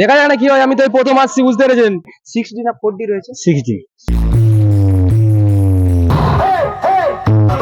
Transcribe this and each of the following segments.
দেখা যায় না কি হয় আমি তো প্রথম আসছি বুঝতে পেরেছেন? সিক্সটি না ফোর ডি রয়েছে। Sixty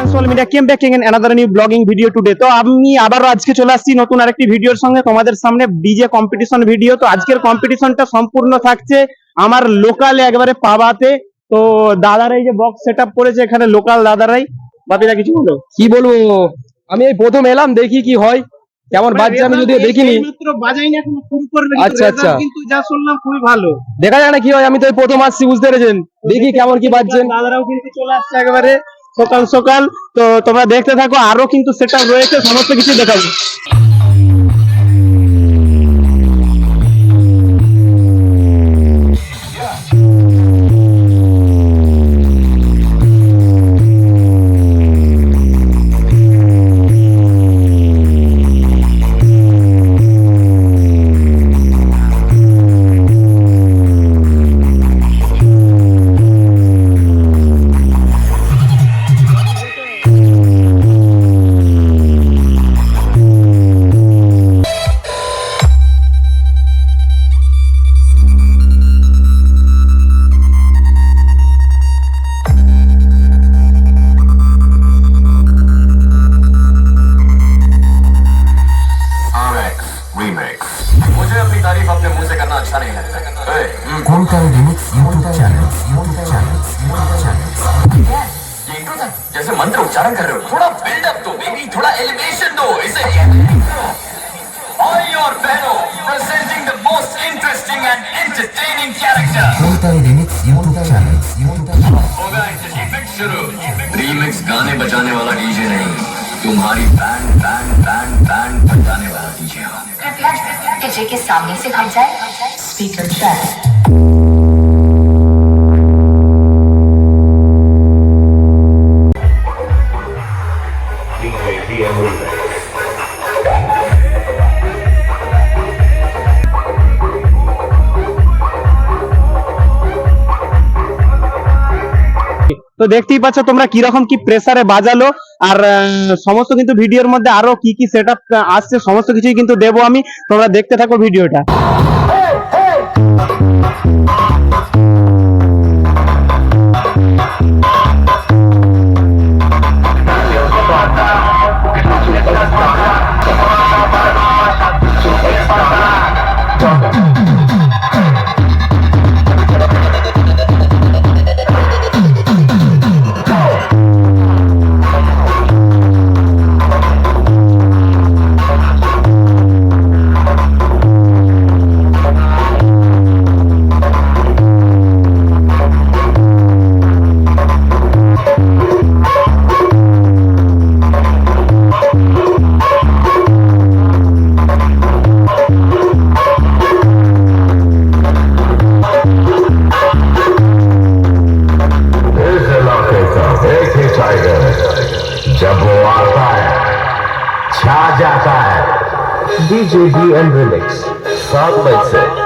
social media came back in another new blogging video today তো আমি আবারও আজকে চলে আসছি নতুন আরেকটি ভিডিওর সঙ্গে। তোমাদের সামনে ডিজে কম্পিটিশন ভিডিও তো আজকের কম্পিটিশনটা সম্পূর্ণ থাকছে আমার লোকাল একবারে পাবাতে। তো দাদারাই যে বক্স সেট আপ করেছে এখানে লোকাল দাদারাই। বাপিদা কিছু বলো? কি বলব? আমি এই প্রথম এলাম দেখি কি হয়। কেমন বাজছে আমি যদিও দেখিনি। আচ্ছা, আচ্ছা। কিন্তু যা শুনলাম খুবই ভালো। দেখা যায় না কি হয় আমি তো প্রথম আসছি বুঝতে পেরেছেন? দেখি কেমন কি বাজছে দাদারাও কিন্তু চলে আসছে একেবারে। সকাল সকাল। তো তোমরা দেখতে থাকো আরও কিন্তু সেটা রয়েছে সমস্ত কিছু দেখাবো। जैसे मंत्र उच्चारण कर रहे हो थोड़ा बिल्डअप दो बेबी थोड़ा एलिवेशन दो इसे और और बहनों presenting the most interesting and entertaining character. Kolkata remix YouTube channel होगा इंटरटेनमेंट शुरू। रीमिक्स गाने बजाने वाला डीजे नहीं तुम्हारी बैंड बैंड बैंड बैंड बजाने वाला डीजे हो। कृपया डीजे के सामने से हट जाए। स्पीकर ट्रैक তো দেখতেই পাচ্ছ তোমরা কীরকম কি প্রেসারে বাজালো। আর সমস্ত কিন্তু ভিডিওর মধ্যে আরও কি কি সেট আসছে, সমস্ত কিছুই কিন্তু দেবো আমি। তোমরা দেখতে থাকো ভিডিওটা। इस DJ and Remix. Lights mindset.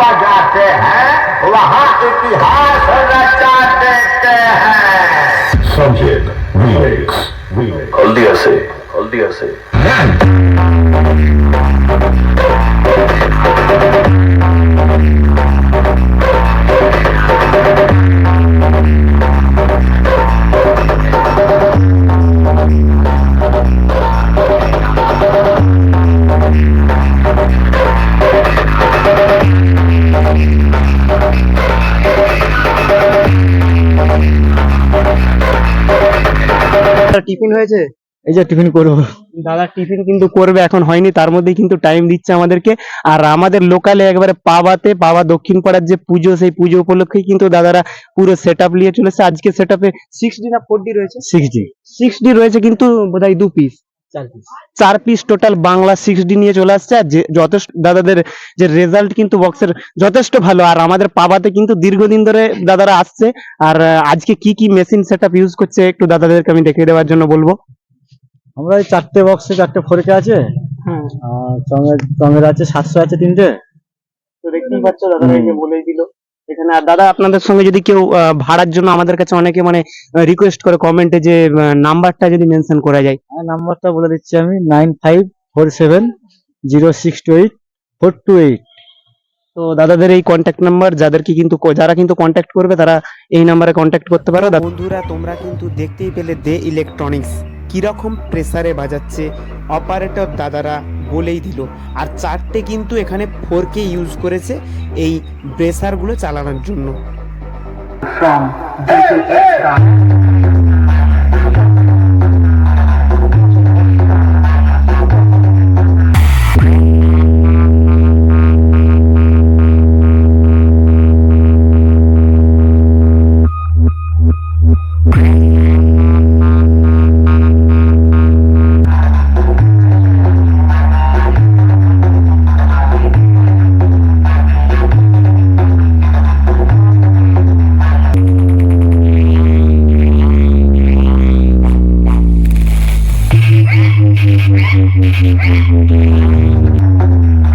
बजाते हैं वहाँ इतिहास रचा देते हैं। संजय हल्दिया से हल्दिया से। দাদা টিফিন হয়েছে? এই যে টিফিন করব দাদা টিফিন কিন্তু করবে এখন হয়নি তার মধ্যেই কিন্তু টাইম দিচ্ছে আমাদেরকে। আর আমাদের লোকালে একবারে পাবাতে পাবা দক্ষিণ পাড়ার যে পুজো সেই পুজো উপলক্ষে কিন্তু দাদারা পুরো সেট আপ নিয়ে চলেছে। আজকে সেট আপে সিক্স ডি না ফোর ডি রয়েছে? সিক্স ডি সিক্স ডি রয়েছে কিন্তু বোধহয় দু পিস চার piece total Bangla six D নিয়ে চলে আসছে। আর যে যথেষ্ট দাদাদের যে রেজাল্ট কিন্তু বক্সের যথেষ্ট ভালো। আর আমাদের পাবাতে কিন্তু দীর্ঘদিন ধরে দাদারা আসছে। আর আজকে কি কি মেশিন সেট আপ ইউজ করছে একটু দাদাদেরকে আমি দেখিয়ে দেওয়ার জন্য বলব। আমরা এই চারটে বক্সে চারটে ফোরকে আছে। হ্যাঁ। আর চঙের চঙের আছে সাতশো আছে তিনটে। তো দেখতেই পাচ্ছ দাদারা এই যে বলেই দিল। এখানে আর দাদা আপনাদের সঙ্গে যদি কেউ ভাড়ার জন্য আমাদের কাছে অনেকে মানে রিকোয়েস্ট করে কমেন্টে যে নাম্বারটা যদি মেনশন করা যায়। আর নাম্বারটা বলে দিচ্ছি আমি nine five four seven zero six two eight four two eight তো দাদাদের এই কন্ট্যাক্ট নাম্বার যাদেরকে কিন্তু যারা কিন্তু কন্ট্যাক্ট করবে তারা এই নাম্বারে কন্ট্যাক্ট করতে পারো। বন্ধুরা তোমরা কিন্তু দেখতেই পেলে দে ইলেকট্রনিক্স কীরকম প্রেসারে বাজাচ্ছে অপারেটর দাদারা বলেই দিল। আর চারটে কিন্তু এখানে ফোর কে ইউজ করেছে। এই ব্রেসারগুলো চালানোর জন্য। Thank you.